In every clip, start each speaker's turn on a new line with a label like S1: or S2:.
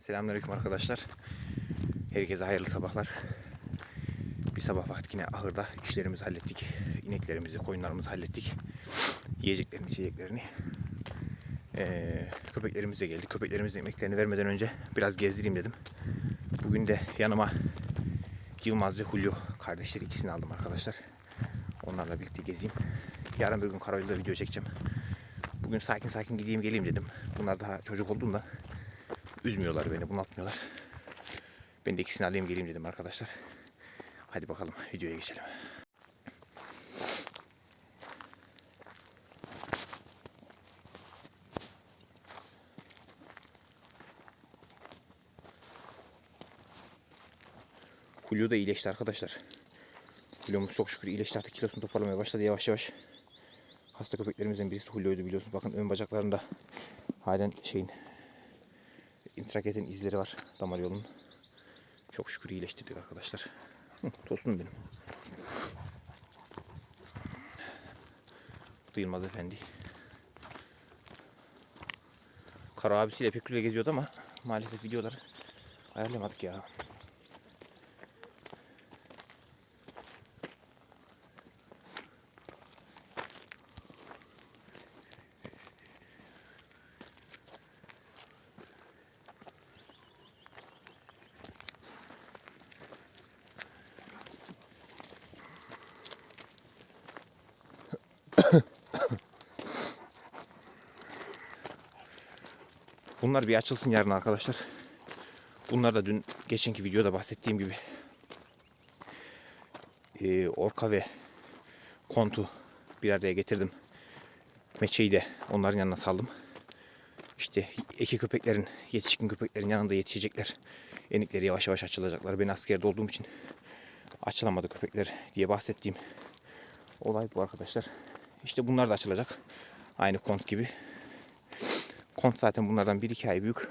S1: Selamünaleyküm arkadaşlar. Herkese hayırlı sabahlar. Bir sabah vakti yine ahırda işlerimizi hallettik. İneklerimizi, koyunlarımızı hallettik. Yiyeceklerini, içeceklerini. Ee, köpeklerimize geldik. Köpeklerimizin yemeklerini vermeden önce biraz gezdireyim dedim. Bugün de yanıma Yılmaz ve Hulyo kardeşleri ikisini aldım arkadaşlar. Onlarla birlikte gezeyim. Yarın bir gün Karayol'da video çekeceğim. Bugün sakin sakin gideyim geleyim dedim. Bunlar daha çocuk olduğunda üzmüyorlar beni, bunaltmıyorlar. Ben de ikisini alayım geleyim dedim arkadaşlar. Hadi bakalım videoya geçelim. Julio da iyileşti arkadaşlar. Julio'muz çok şükür iyileşti artık kilosunu toparlamaya başladı yavaş yavaş. Hasta köpeklerimizden birisi Julio'ydu biliyorsunuz. Bakın ön bacaklarında halen şeyin intraketin izleri var damar yolunun. Çok şükür iyileştirdik arkadaşlar. Hı, Tosunum benim. Da Yılmaz Efendi. Kara abisiyle pek güzel geziyordu ama maalesef videoları ayarlayamadık ya. Bunlar bir açılsın yarın arkadaşlar. Bunlar da dün geçenki videoda bahsettiğim gibi eee, orka ve kontu bir araya getirdim. Meçeyi de onların yanına saldım. İşte iki köpeklerin, yetişkin köpeklerin yanında yetişecekler. Enikleri yavaş yavaş açılacaklar. Ben askerde olduğum için açılamadı köpekler diye bahsettiğim olay bu arkadaşlar. İşte bunlar da açılacak. Aynı kont gibi. Kont zaten bunlardan bir iki ay büyük.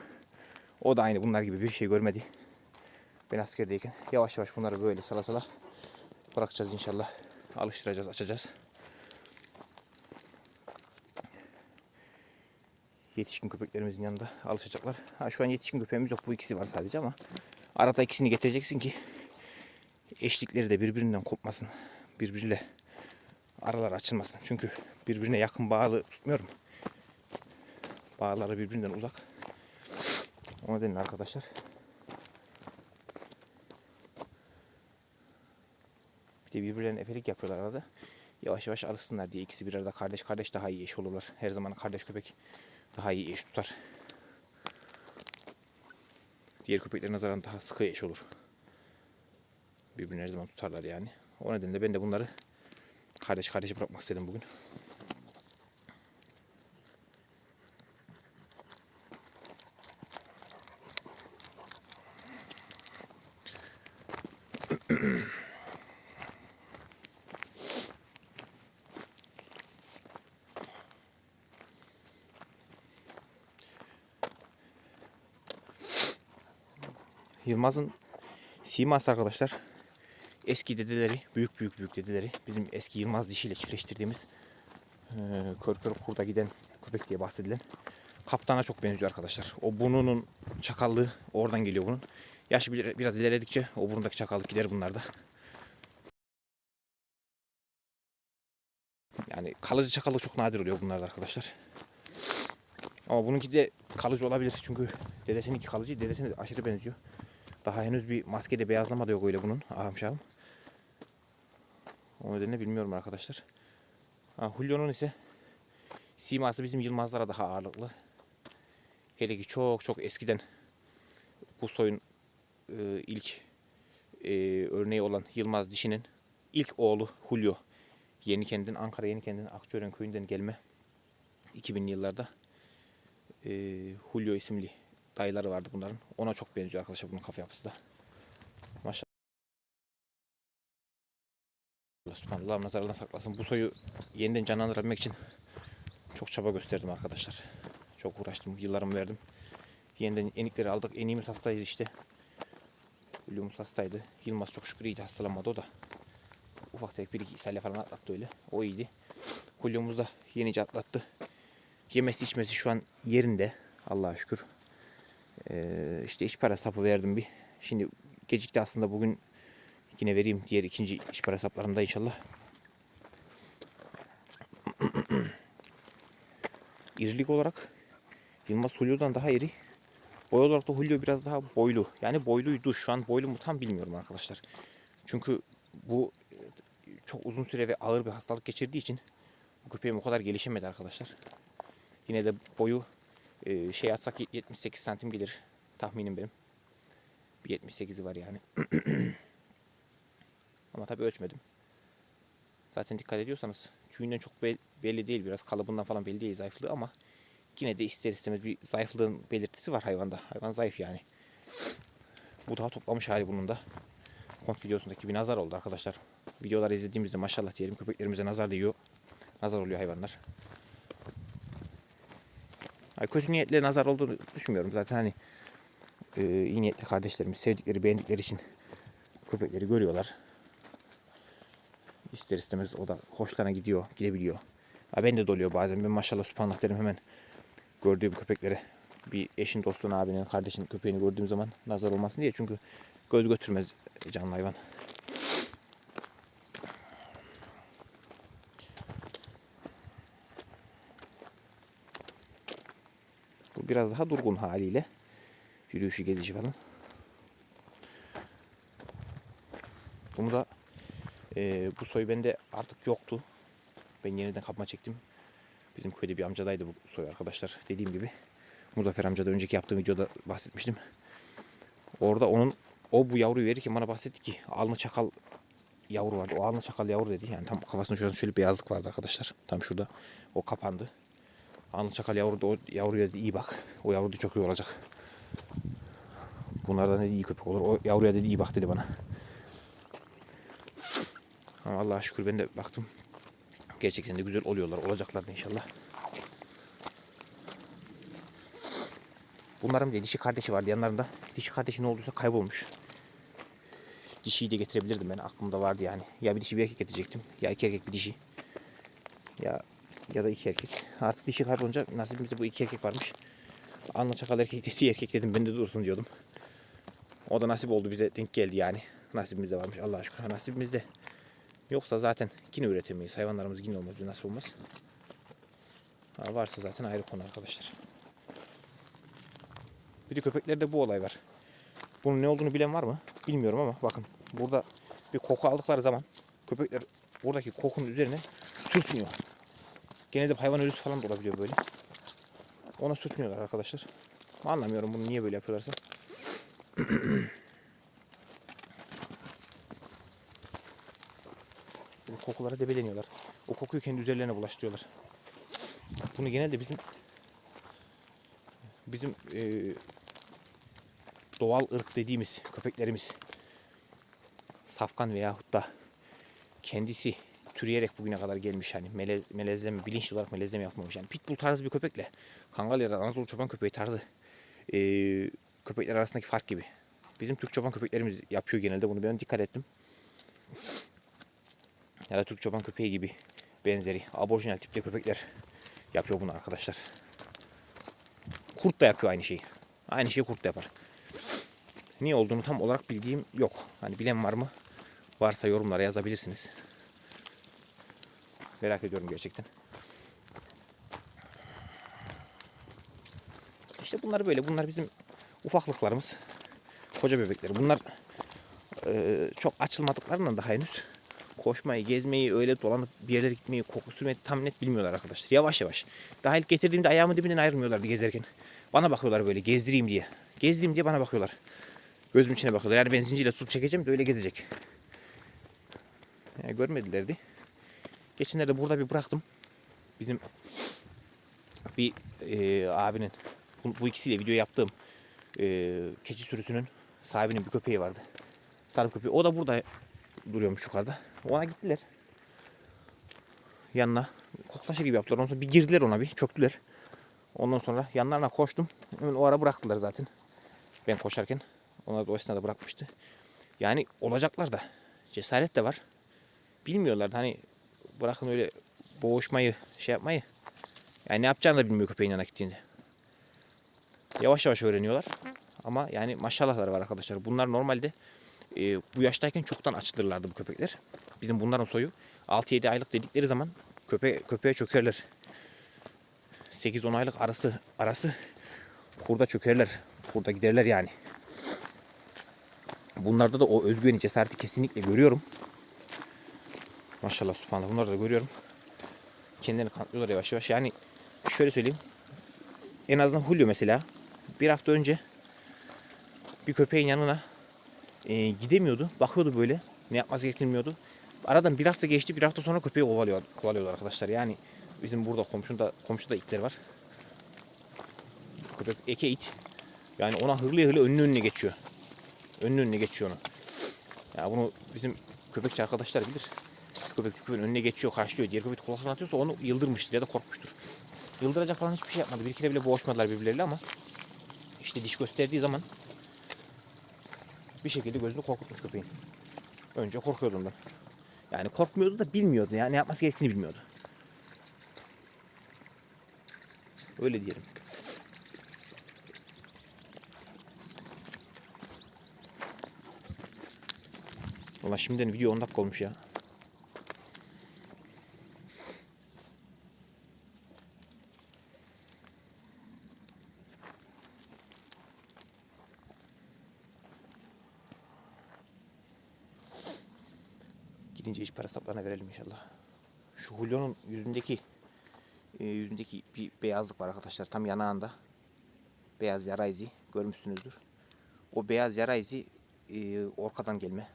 S1: O da aynı bunlar gibi bir şey görmedi. Ben askerdeyken yavaş yavaş bunları böyle sala sala bırakacağız inşallah. Alıştıracağız, açacağız. Yetişkin köpeklerimizin yanında alışacaklar. Ha, şu an yetişkin köpeğimiz yok. Bu ikisi var sadece ama arada ikisini getireceksin ki eşlikleri de birbirinden kopmasın. Birbiriyle aralar açılmasın. Çünkü birbirine yakın bağlı tutmuyorum. Bağları birbirinden uzak. O nedenle arkadaşlar bir de birbirlerine efelik yapıyorlar arada. Yavaş yavaş alışsınlar diye ikisi bir arada kardeş kardeş daha iyi eş olurlar. Her zaman kardeş köpek daha iyi eş tutar. Diğer köpeklerin nazaran daha sıkı eş olur. Birbirini her zaman tutarlar yani. O nedenle ben de bunları kardeş kardeşe bırakmak istedim bugün. Yılmaz'ın siması arkadaşlar. Eski dedeleri, büyük büyük büyük dedeleri. Bizim eski Yılmaz dişiyle çiftleştirdiğimiz eee kör kör kurda giden köpek diye bahsedilen kaptana çok benziyor arkadaşlar. O burnunun çakallığı oradan geliyor bunun. Yaş bir- biraz ilerledikçe o burundaki çakallık gider bunlarda. Yani kalıcı çakallık çok nadir oluyor bunlarda arkadaşlar. Ama bununki de kalıcı olabilir çünkü dedesininki kalıcı, dedesine de aşırı benziyor. Daha henüz bir maskede beyazlama da yok öyle bunun ahım şahım. O nedenle bilmiyorum arkadaşlar. Ha, Julio'nun ise siması bizim Yılmazlara daha ağırlıklı. Hele ki çok çok eskiden bu soyun e, ilk e, örneği olan Yılmaz dişinin ilk oğlu Julio. Yenikendin Ankara Yenikendin Akçören köyünden gelme 2000'li yıllarda e, Julio isimli dayıları vardı bunların. Ona çok benziyor arkadaşlar bunun kafa yapısı da. Maşallah. Subhanallah nazarından saklasın. Bu soyu yeniden canlandırabilmek için çok çaba gösterdim arkadaşlar. Çok uğraştım. Yıllarımı verdim. Yeniden enikleri aldık. Eniğimiz hastaydı işte. Hulu'muz hastaydı. Yılmaz çok şükür iyiydi. Hastalanmadı o da. Ufak tefek bir iki falan atlattı öyle. O iyiydi. Hulu'muz da yenice atlattı. Yemesi içmesi şu an yerinde. Allah'a şükür. Ee, işte iş para sapı verdim bir. Şimdi gecikti aslında bugün yine vereyim diğer ikinci iş para saplarında inşallah. İrilik olarak Yılmaz Julio'dan daha iri. Boy olarak da Julio biraz daha boylu. Yani boyluydu. Şu an boylu mu tam bilmiyorum arkadaşlar. Çünkü bu e, çok uzun süre ve ağır bir hastalık geçirdiği için bu köpeğim o kadar gelişemedi arkadaşlar. Yine de boyu e, şey atsak 78 santim gelir. Tahminim benim. Bir 78'i var yani. Ama tabii ölçmedim. Zaten dikkat ediyorsanız tüyünden çok bel- belli değil. Biraz kalıbından falan belli değil zayıflığı ama yine de ister istemez bir zayıflığın belirtisi var hayvanda. Hayvan zayıf yani. Bu daha toplamış hali bunun da. Kont videosundaki bir nazar oldu arkadaşlar. Videoları izlediğimizde maşallah diyelim köpeklerimize nazar değiyor. Nazar oluyor hayvanlar. Ay kötü niyetle nazar olduğunu düşünmüyorum zaten hani e, iyi niyetli kardeşlerimiz sevdikleri beğendikleri için köpekleri görüyorlar. İster istemez o da hoşlarına gidiyor, gidebiliyor. Ha, ben de doluyor bazen. Ben maşallah subhanallah derim hemen gördüğüm köpeklere bir eşin, dostun, abinin, kardeşin köpeğini gördüğüm zaman nazar olmasın diye. Çünkü göz götürmez canlı hayvan. Biraz daha durgun haliyle. Yürüyüşü gelişi falan. Bunu da e, bu soy bende artık yoktu. Ben yeniden kapma çektim. Bizim köyde bir amcadaydı bu soy arkadaşlar. Dediğim gibi. Muzaffer amca da önceki yaptığım videoda bahsetmiştim. Orada onun o bu yavruyu verirken bana bahsetti ki alnı çakal yavru vardı. O alnı çakal yavru dedi. Yani tam kafasında şöyle, şöyle beyazlık vardı arkadaşlar. Tam şurada. O kapandı. Alnı çakal yavru da o yavruya dedi iyi bak. O yavru da çok iyi olacak. Bunlardan iyi köpek olur. O yavruya dedi iyi bak dedi bana. Ama Allah'a şükür ben de baktım. Gerçekten de güzel oluyorlar. Olacaklar da inşallah. Bunların bir dişi kardeşi vardı yanlarında. Dişi kardeşi ne olduysa kaybolmuş. Dişiyi de getirebilirdim ben. Aklımda vardı yani. Ya bir dişi bir erkek getirecektim. Ya iki erkek bir dişi. Ya ya da iki erkek. Artık dişi kaybolunca nasibimizde bu iki erkek varmış. Anla çakal erkek dedi erkek dedim ben de dursun diyordum. O da nasip oldu bize denk geldi yani. Nasibimizde varmış Allah'a şükür. Nasibimizde. Yoksa zaten yine üretemeyiz. Hayvanlarımız yine olmaz. Nasıl olmaz? Ha, varsa zaten ayrı konu arkadaşlar. Bir de köpeklerde bu olay var. Bunun ne olduğunu bilen var mı? Bilmiyorum ama bakın burada bir koku aldıkları zaman köpekler oradaki kokunun üzerine sürtünüyor. Genelde hayvan ölüsü falan da olabiliyor böyle. Ona sürtünüyorlar arkadaşlar. Anlamıyorum bunu niye böyle yapıyorlarsa. Kokulara debeleniyorlar. O kokuyu kendi üzerlerine bulaştırıyorlar. Bunu genelde bizim bizim eee, doğal ırk dediğimiz köpeklerimiz safkan veyahut da kendisi türeyerek bugüne kadar gelmiş yani melez, melezleme, bilinçli olarak melezleme yapmamış. Yani pitbull tarzı bir köpekle Kangal ya da Anadolu çoban köpeği tarzı eee, köpekler arasındaki fark gibi. Bizim Türk çoban köpeklerimiz yapıyor genelde bunu ben dikkat ettim. Ya da Türk çoban köpeği gibi benzeri orijinal tipte köpekler yapıyor bunu arkadaşlar. Kurt da yapıyor aynı şeyi. Aynı şeyi kurt da yapar. Niye olduğunu tam olarak bildiğim yok. Hani bilen var mı? Varsa yorumlara yazabilirsiniz. Merak ediyorum gerçekten. İşte bunlar böyle. Bunlar bizim ufaklıklarımız. Koca bebekleri. Bunlar eee, çok açılmadıklarından daha henüz koşmayı, gezmeyi, öyle dolanıp bir yerlere gitmeyi, koku sürmeyi tam net bilmiyorlar arkadaşlar. Yavaş yavaş. Daha ilk getirdiğimde ayağımın dibinden ayrılmıyorlardı gezerken. Bana bakıyorlar böyle gezdireyim diye. Gezdireyim diye bana bakıyorlar. Gözüm içine bakıyorlar. Yani ben zincirle tutup çekeceğim de öyle gezecek. Yani görmedilerdi. Geçenlerde burada bir bıraktım. Bizim bir e, abinin bu, bu ikisiyle video yaptığım e, keçi sürüsünün sahibinin bir köpeği vardı. Sarı köpeği. O da burada duruyormuş yukarıda. Ona gittiler. Yanına koklaşa gibi yaptılar. Ondan sonra bir girdiler ona bir çöktüler. Ondan sonra yanlarına koştum. Hemen o ara bıraktılar zaten. Ben koşarken. Onlar da o esnada bırakmıştı. Yani olacaklar da. Cesaret de var. Bilmiyorlar hani bırakın öyle boğuşmayı şey yapmayı. Yani ne yapacağını da bilmiyor köpeğin yanına gittiğinde. Yavaş yavaş öğreniyorlar. Ama yani maşallahları var arkadaşlar. Bunlar normalde e, bu yaştayken çoktan açılırlardı bu köpekler. Bizim bunların soyu 6-7 aylık dedikleri zaman köpe köpeğe çökerler. 8-10 aylık arası arası kurda çökerler. Kurda giderler yani. Bunlarda da o özgüveni, cesareti kesinlikle görüyorum. Maşallah subhanallah bunları da görüyorum. Kendilerini kanıtlıyorlar yavaş yavaş. Yani şöyle söyleyeyim. En azından Julio mesela bir hafta önce bir köpeğin yanına e, gidemiyordu. Bakıyordu böyle. Ne yapması gerektiğini Aradan bir hafta geçti. Bir hafta sonra köpeği kovalıyor, kovalıyorlar arkadaşlar. Yani bizim burada komşuda, komşuda itler var. Köpek eke it. Yani ona hırlı hırlı önüne önüne geçiyor. Önüne önüne geçiyor onu. Ya bunu bizim köpekçi arkadaşlar bilir. Köpek köpeğin önüne geçiyor, karşılıyor. Diğer köpek kulaklarına atıyorsa onu yıldırmıştır ya da korkmuştur. Yıldıracak falan hiçbir şey yapmadı. Bir kere bile boğuşmadılar birbirleriyle ama işte diş gösterdiği zaman bir şekilde gözünü korkutmuş köpeğin. Önce korkuyordum ben. Yani korkmuyordu da bilmiyordu yani ne yapması gerektiğini bilmiyordu. Öyle diyelim. Valla şimdiden video 10 dakika olmuş ya. Para hesaplarına verelim inşallah. Şu Julio'nun yüzündeki e, yüzündeki bir beyazlık var arkadaşlar. Tam yanağında. Beyaz yara izi görmüşsünüzdür. O beyaz yara izi e, Orka'dan gelme.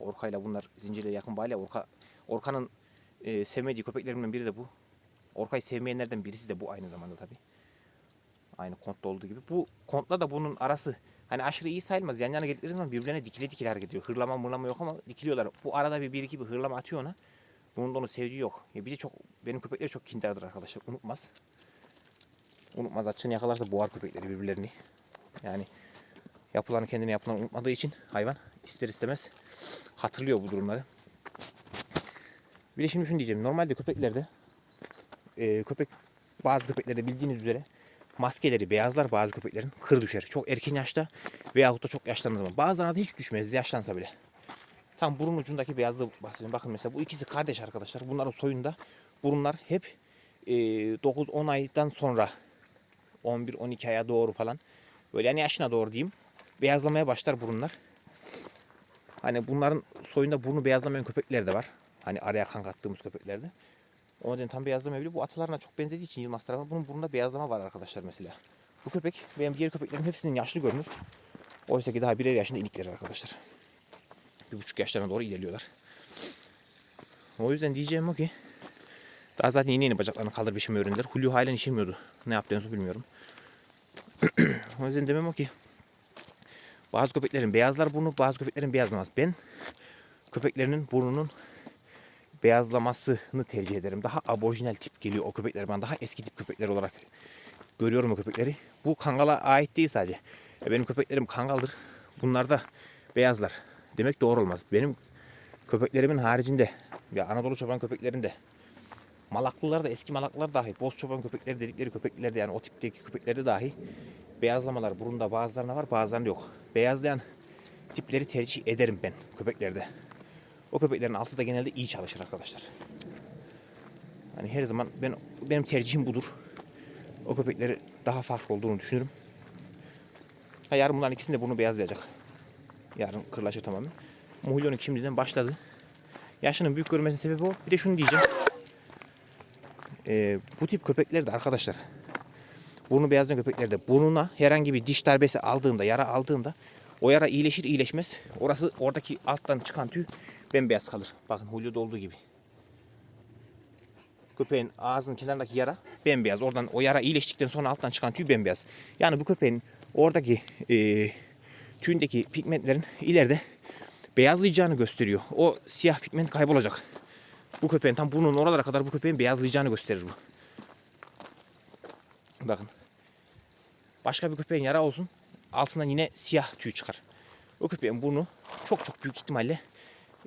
S1: Orka'yla bunlar zincirle yakın bağlı. Orka, Orka'nın e, sevmediği köpeklerinden biri de bu. Orka'yı sevmeyenlerden birisi de bu aynı zamanda tabi. Aynı kontta olduğu gibi. Bu kontla da bunun arası hani aşırı iyi sayılmaz. Yan yana geldikleri zaman birbirlerine dikile dikile hareket. Hırlama mırlama yok ama dikiliyorlar. Bu arada bir bir iki bir hırlama atıyor ona. Bunun da onu sevdiği yok. Ya bir de çok benim köpekler çok kindardır arkadaşlar. Unutmaz. Unutmaz. Açığını yakalarsa boğar köpekleri birbirlerini. Yani yapılanı kendine yapılan unutmadığı için hayvan ister istemez hatırlıyor bu durumları. Bir de şimdi şunu diyeceğim. Normalde köpeklerde e, köpek bazı köpeklerde bildiğiniz üzere maskeleri beyazlar bazı köpeklerin kır düşer. Çok erken yaşta veyahut da çok yaşlandığı zaman. Bazılarına da hiç düşmez yaşlansa bile. Tam burun ucundaki beyazlığı bahsedeyim. Bakın mesela bu ikisi kardeş arkadaşlar. Bunların soyunda burunlar hep e, 9-10 aydan sonra 11-12 aya doğru falan böyle yani yaşına doğru diyeyim beyazlamaya başlar burunlar. Hani bunların soyunda burnu beyazlamayan köpekler de var. Hani araya kan kattığımız köpeklerde. O yüzden tam beyazlamayabilir. Bu atalarına çok benzediği için Yılmaz tarafı bunun burnunda beyazlama var arkadaşlar mesela. Bu köpek benim diğer köpeklerin hepsinin yaşlı görünür. Oysa ki daha birer yaşında ilikler arkadaşlar. Bir buçuk yaşlarına doğru ilerliyorlar. O yüzden diyeceğim o ki daha zaten yeni yeni bacaklarını kaldır bir şey mi öğrendiler. Julio halen işemiyordu. Ne yaptığını bilmiyorum. o yüzden demem o ki bazı köpeklerin beyazlar burnu, bazı köpeklerin beyazlamaz. Ben köpeklerinin burnunun beyazlamasını tercih ederim. Daha orijinal tip geliyor o köpekler bana. Daha eski tip köpekler olarak görüyorum o köpekleri. Bu kangala ait değil sadece. E, benim köpeklerim kangaldır. Bunlar da beyazlar. Demek doğru olmaz. Benim köpeklerimin haricinde ya Anadolu çoban köpeklerinde malaklılar da eski malaklılar dahi boz çoban köpekleri dedikleri köpekler de yani o tipteki köpeklerde dahi beyazlamalar burunda bazılarında var bazılarında yok. Beyazlayan tipleri tercih ederim ben köpeklerde. O köpeklerin altı da genelde iyi çalışır arkadaşlar. Hani her zaman ben benim tercihim budur. O köpekleri daha farklı olduğunu düşünürüm. Ha, yarın bunların ikisini de bunu beyazlayacak. Yarın kırlaşır tamamen. Muhlyon'un kimliğinden başladı. Yaşının büyük görmesinin sebebi o. Bir de şunu diyeceğim. Ee, bu tip köpekler de arkadaşlar burnu beyazlayan köpeklerde burnuna herhangi bir diş darbesi aldığında, yara aldığında o yara iyileşir iyileşmez. Orası oradaki alttan çıkan tüy bembeyaz kalır. Bakın Julio'da olduğu gibi. Köpeğin ağzının kenarındaki yara bembeyaz. Oradan o yara iyileştikten sonra alttan çıkan tüy bembeyaz. Yani bu köpeğin oradaki e, tüyündeki pigmentlerin ileride beyazlayacağını gösteriyor. O siyah pigment kaybolacak. Bu köpeğin tam burnunun oralara kadar bu köpeğin beyazlayacağını gösterir bu. Bakın. Başka bir köpeğin yara olsun. Altından yine siyah tüy çıkar. O köpeğin burnu çok çok büyük ihtimalle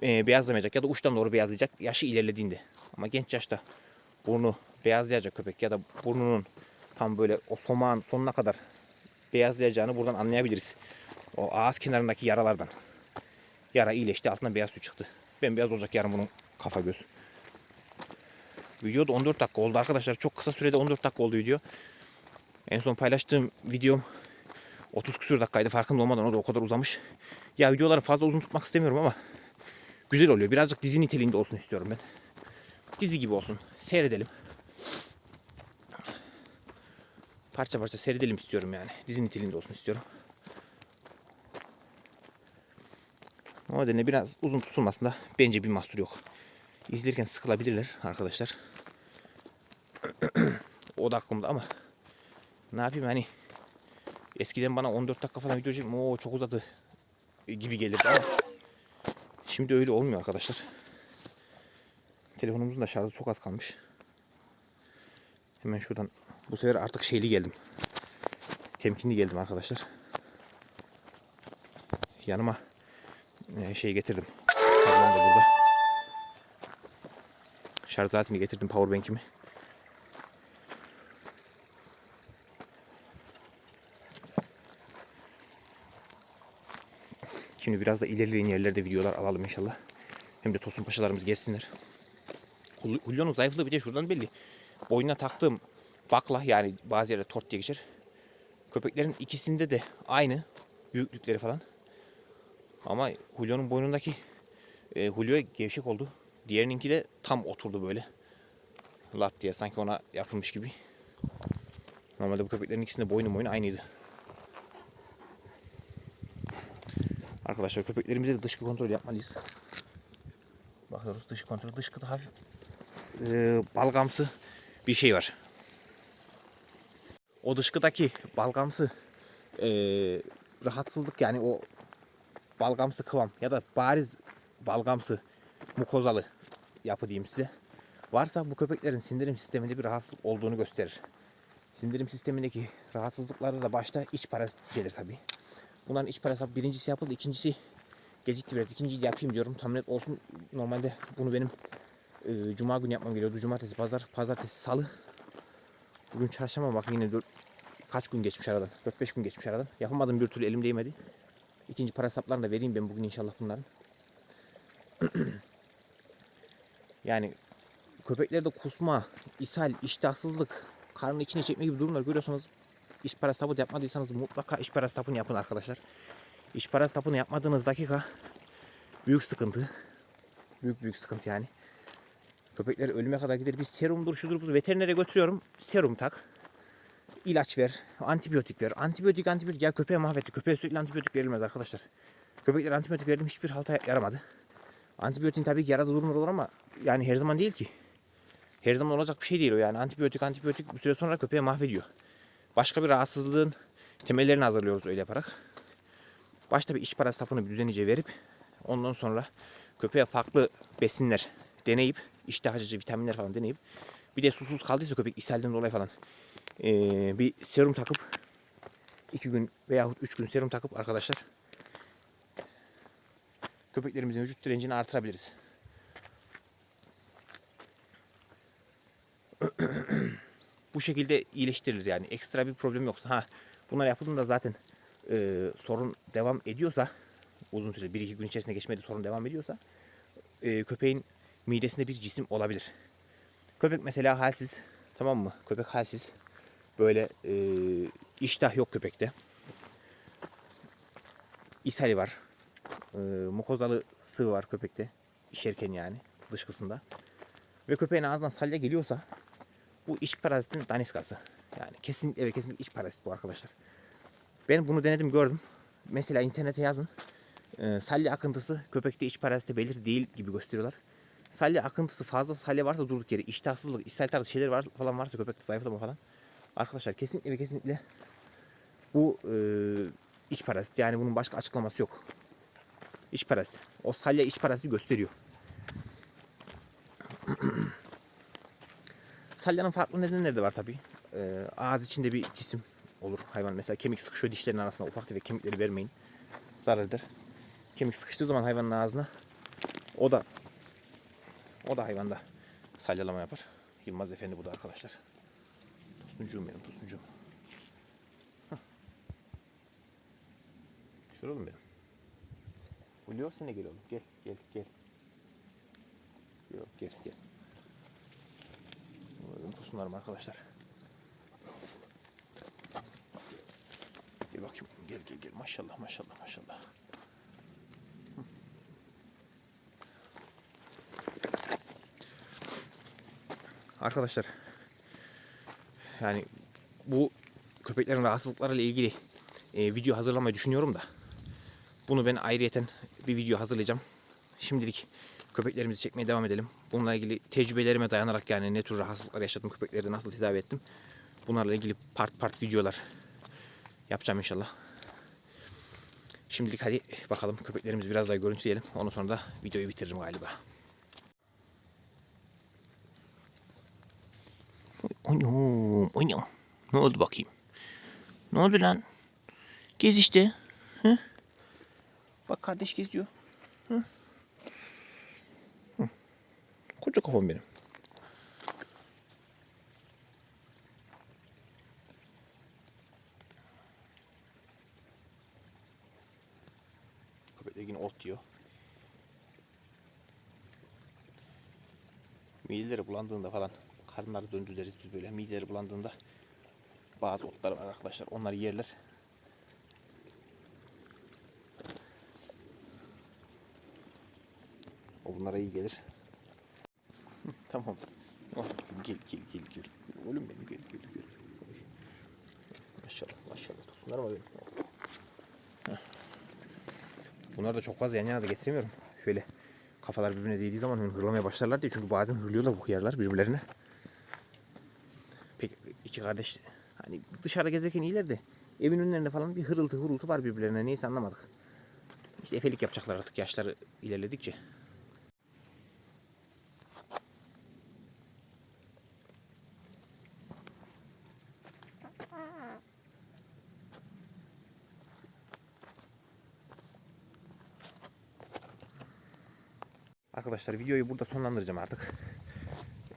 S1: e, beyazlamayacak ya da uçtan doğru beyazlayacak yaşı ilerlediğinde. Ama genç yaşta burnu beyazlayacak köpek ya da burnunun tam böyle o somağın sonuna kadar beyazlayacağını buradan anlayabiliriz. O ağız kenarındaki yaralardan. Yara iyileşti altından beyaz su çıktı. Bembeyaz olacak yarın bunun kafa göz. Video da 14 dakika oldu arkadaşlar. Çok kısa sürede 14 dakika oldu video. En son paylaştığım videom 30 küsür dakikaydı farkında olmadan o da o kadar uzamış. Ya videoları fazla uzun tutmak istemiyorum ama güzel oluyor. Birazcık dizi niteliğinde olsun istiyorum ben. Dizi gibi olsun. Seyredelim. Parça parça seyredelim istiyorum yani. Dizi niteliğinde olsun istiyorum. O nedenle biraz uzun tutulmasında bence bir mahsur yok. İzlerken sıkılabilirler arkadaşlar. o da aklımda ama ne yapayım hani eskiden bana 14 dakika falan video çektim. Oo çok uzadı gibi gelirdi ama şimdi öyle olmuyor arkadaşlar. Telefonumuzun da şarjı çok az kalmış. Hemen şuradan bu sefer artık şeyli geldim. Temkinli geldim arkadaşlar. Yanıma e, şey getirdim. Şarj aletini getirdim powerbank'imi. Şimdi biraz da ilerleyen yerlerde videolar alalım inşallah. Hem de Tosun Paşalarımız gelsinler. Hul- Hulyo'nun zayıflığı bir de şuradan belli. Boynuna taktığım bakla yani bazı yerde tort diye geçer. Köpeklerin ikisinde de aynı büyüklükleri falan. Ama Julio'nun boynundaki e, Julio gevşek oldu. Diğerininki de tam oturdu böyle. Lap diye sanki ona yapılmış gibi. Normalde bu köpeklerin ikisinde boynu boynu aynıydı. Arkadaşlar köpeklerimize de dışkı kontrol yapmalıyız. Bakıyoruz dış kontrol. Dışkıda hafif e, balgamsı bir şey var. O dışkıdaki balgamsı e, rahatsızlık yani o balgamsı kıvam ya da bariz balgamsı mukozalı yapı diyeyim size. Varsa bu köpeklerin sindirim sisteminde bir rahatsızlık olduğunu gösterir. Sindirim sistemindeki rahatsızlıklarda da başta iç parazit gelir tabi. Bunların iç parazit birincisi yapıldı, ikincisi gecikti biraz. İkinciyi de yapayım diyorum. Tam net olsun. Normalde bunu benim e, cuma günü yapmam gerekiyordu. Cumartesi, pazar, pazartesi, salı. Bugün çarşamba bak yine dört, kaç gün geçmiş aradan. 4-5 gün geçmiş aradan. Yapamadım bir türlü elim değmedi. İkinci para hesaplarını da vereyim ben bugün inşallah bunların. yani köpeklerde kusma, ishal, iştahsızlık, karnı içine çekme gibi durumlar görüyorsanız iş para da yapmadıysanız mutlaka iş para hesabını yapın arkadaşlar. İş para hesabını yapmadığınız dakika büyük sıkıntı. Büyük büyük sıkıntı yani. Köpekler ölüme kadar gider. Bir serumdur şudur budur. Veterinere götürüyorum. Serum tak. ilaç ver. Antibiyotik ver. Antibiyotik antibiyotik. Ya köpeğe mahvetti. Köpeğe sürekli antibiyotik verilmez arkadaşlar. Köpeklere antibiyotik verdim. Hiçbir halta yaramadı. Antibiyotin tabii ki yarada durumlar olur ama yani her zaman değil ki. Her zaman olacak bir şey değil o yani. Antibiyotik antibiyotik bir süre sonra köpeği mahvediyor. Başka bir rahatsızlığın temellerini hazırlıyoruz öyle yaparak. Başta bir iç parası sapını düzenice verip ondan sonra köpeğe farklı besinler deneyip iştah açıcı vitaminler falan deneyip bir de susuz kaldıysa köpek ishalden dolayı falan eee, bir serum takıp iki gün veyahut üç gün serum takıp arkadaşlar köpeklerimizin vücut direncini artırabiliriz. Bu şekilde iyileştirilir yani ekstra bir problem yoksa ha bunlar yapıldığında zaten e, sorun devam ediyorsa uzun süre 1-2 gün içerisinde geçmedi sorun devam ediyorsa e, köpeğin midesinde bir cisim olabilir. Köpek mesela halsiz tamam mı? Köpek halsiz böyle e, iştah yok köpekte. İshali var. E, mukozalı sıvı var köpekte. İşerken yani dışkısında. Ve köpeğin ağzından salya geliyorsa bu iç parazitin daniskası. Yani kesinlikle ve kesinlikle iç parazit bu arkadaşlar. Ben bunu denedim gördüm. Mesela internete yazın. E, salya akıntısı köpekte iç parazite belirti değil gibi gösteriyorlar. Salya akıntısı fazla salya varsa durduk yere iştahsızlık, ishal tarzı şeyler var, falan varsa köpekte zayıflama falan. Arkadaşlar kesinlikle ve kesinlikle bu e, iç parazit. Yani bunun başka açıklaması yok. İç parazit. O salya iç paraziti gösteriyor. Salyanın farklı nedenleri de var tabii. Ee, ağız içinde bir cisim olur hayvan. Mesela kemik sıkışıyor dişlerin arasına. Ufak tefek kemikleri vermeyin. Zarar eder. Kemik sıkıştığı zaman hayvanın ağzına o da o da hayvanda salyalama yapar. Yılmaz Efendi bu da arkadaşlar. Tosuncuğum benim tosuncuğum. Gel oğlum benim. Uluyor sen de gel oğlum. Gel gel gel. Yok gel gel. Buyurun tosunlarım arkadaşlar. Gel bakayım. Gel gel gel. Maşallah maşallah maşallah. Arkadaşlar yani bu köpeklerin rahatsızlıklarıyla ilgili e, video hazırlamayı düşünüyorum da bunu ben ayrıyeten bir video hazırlayacağım. Şimdilik köpeklerimizi çekmeye devam edelim. Bununla ilgili tecrübelerime dayanarak yani ne tür rahatsızlıklar yaşadım, köpekleri nasıl tedavi ettim. Bunlarla ilgili part part videolar yapacağım inşallah. Şimdilik hadi bakalım köpeklerimizi biraz daha görüntüleyelim. Ondan sonra da videoyu bitiririm galiba. Oynam, oynam. Ne oldu bakayım? Ne oldu lan? Gez işte. Hı? Bak kardeş geziyor. Hı. Koca kafam benim. Köpekler yine ot yiyor. Mideleri bulandığında falan karınları döndü deriz biz böyle. Mideleri bulandığında bazı otlar var arkadaşlar. Onları yerler. O bunlara iyi gelir. Tamam. Oh, gel gel gel gel. Oğlum benim gel gel gel. Maşallah maşallah. Tosunlar mı benim? Heh. Bunları da çok fazla yan yana da getiremiyorum. Şöyle kafalar birbirine değdiği zaman hırlamaya başlarlar diye. Çünkü bazen hırlıyorlar bu hıyarlar birbirlerine. Pek iki kardeş hani dışarıda gezerken iyiler de evin önlerinde falan bir hırıltı hurultu var birbirlerine. Neyse anlamadık. İşte efelik yapacaklar artık yaşları ilerledikçe. Arkadaşlar videoyu burada sonlandıracağım artık.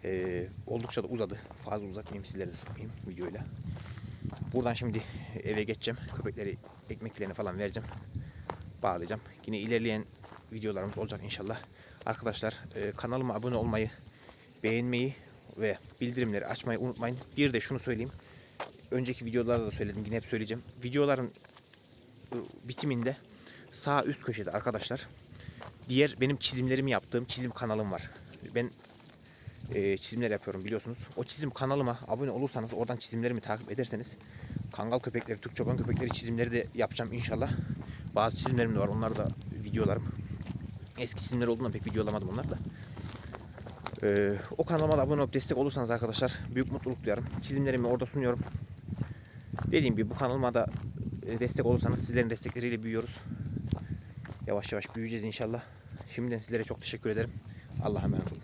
S1: Ee, oldukça da uzadı. Fazla uzatmayayım sizlere de sıkmayayım videoyla. Buradan şimdi eve geçeceğim. Köpekleri ekmeklerini falan vereceğim. Bağlayacağım. Yine ilerleyen videolarımız olacak inşallah. Arkadaşlar e, kanalıma abone olmayı, beğenmeyi ve bildirimleri açmayı unutmayın. Bir de şunu söyleyeyim. Önceki videolarda da söyledim. Yine hep söyleyeceğim. Videoların e, bitiminde sağ üst köşede arkadaşlar diğer benim çizimlerimi yaptığım çizim kanalım var. Ben e, çizimler yapıyorum biliyorsunuz. O çizim kanalıma abone olursanız oradan çizimlerimi takip ederseniz Kangal köpekleri, Türk çoban köpekleri çizimleri de yapacağım inşallah. Bazı çizimlerim de var. Onlar da videolarım. Eski çizimler olduğundan pek videolamadım onlar da. Ee, o kanalıma da abone olup destek olursanız arkadaşlar büyük mutluluk duyarım. Çizimlerimi orada sunuyorum. Dediğim gibi bu kanalıma da e, destek olursanız sizlerin destekleriyle büyüyoruz. Yavaş yavaş büyüyeceğiz inşallah. Şimdiden sizlere çok teşekkür ederim. Allah'a emanet olun.